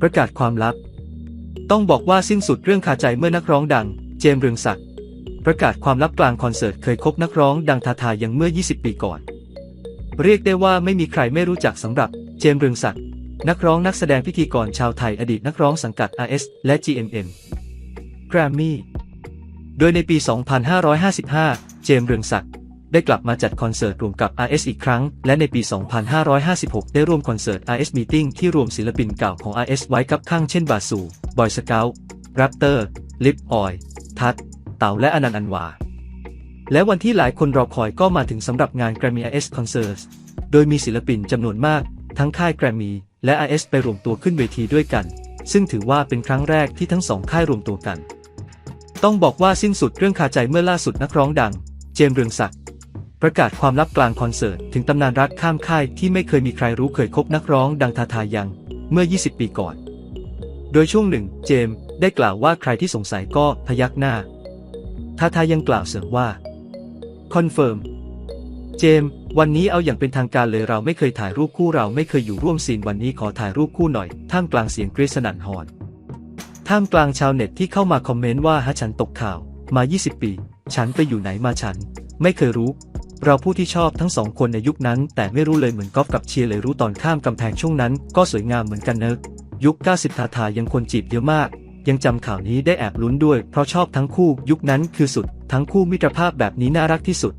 ประกาศความลับ ต้องบอกว่าสิ้นสุดเรื่องคาใจเมื่อนักร้องดัง เจมส์เรืองศักดิ์ประกาศความลับกลางคอนเสิร์ตเคยคบนักร้องดังทาทายังเมื่อ 20 ปีก่อน เรียกได้ว่าไม่มีใครไม่รู้จักสำหรับเจมส์เรืองศักดิ์นักร้องนักแสดงพิธีกรชาวไทยอดีตนักร้องสังกัด RS และ GMM Grammy โดยในปี 2555 เจมส์เรืองศักดิ์ ได้กลับมาจัดคอนเสิร์ตรวมกับ RS อีกครั้ง และในปี 2556 ได้ร่วมคอนเสิร์ต RS Meeting ที่รวมศิลปินเก่าของ RS ไว้กับข้างเช่นบาสูบอยสเกลแรปเตอร์ ลิปออย ทัด เต่าและอนันต์อันวา และวันที่หลายคนรอคอยก็มาถึงสำหรับงาน Grammy RS Concerts โดยมีศิลปินจำนวนมาก ทั้งค่าย Grammy และ RS ไปรวมตัวขึ้นเวทีด้วยกัน ซึ่งถือว่าเป็นครั้งแรกที่ทั้งสองค่ายรวมตัวกัน ต้องบอกว่าสิ้นสุดเรื่องคาใจเมื่อล่าสุดนักร้องดัง เจมส์เรืองศักดิ์ ประกาศความลับกลางคอนเสิร์ต ถึงตำนานรักข้ามค่ายที่ไม่เคยมีใครรู้เคยคบนักร้องดังทาทายัง เมื่อ 20 ปีก่อน โดยช่วงหนึ่ง เจมส์ได้กล่าวว่าใครที่สงสัยก็พยักหน้าทาทายังกล่าวเสริมว่าคอนเฟิร์มเจมส์วันนี้เอาอย่างเป็นทางการเลยเราไม่เคยถ่ายรูปคู่เราไม่เคยอยู่ร่วมซีนวันนี้ขอถ่ายรูปคู่หน่อย ท่ามกลางเสียงกรีดสนั่นหอน ท่ามกลางชาวเน็ตที่เข้ามาคอมเมนต์ว่าฮะฉันตกข่าว มา 20 ปี ฉันไปอยู่ไหนมาฉัน ไม่เคยรู้ เราผู้ที่ชอบทั้งสองคนในยุคนั้น แต่ไม่รู้เลยเหมือนกอล์ฟกับเชียร์เลยรู้ตอนข้ามกำแพงช่วงนั้น ก็สวยงามเหมือนกันเนอะยุค 90 ทาทายังคนจีบเยอะมาก ยังจำข่าวนี้ได้แอบลุ้นด้วย เพราะชอบทั้งคู่ยุคนั้นคือสุด ทั้งคู่มิตรภาพแบบนี้น่ารักที่สุด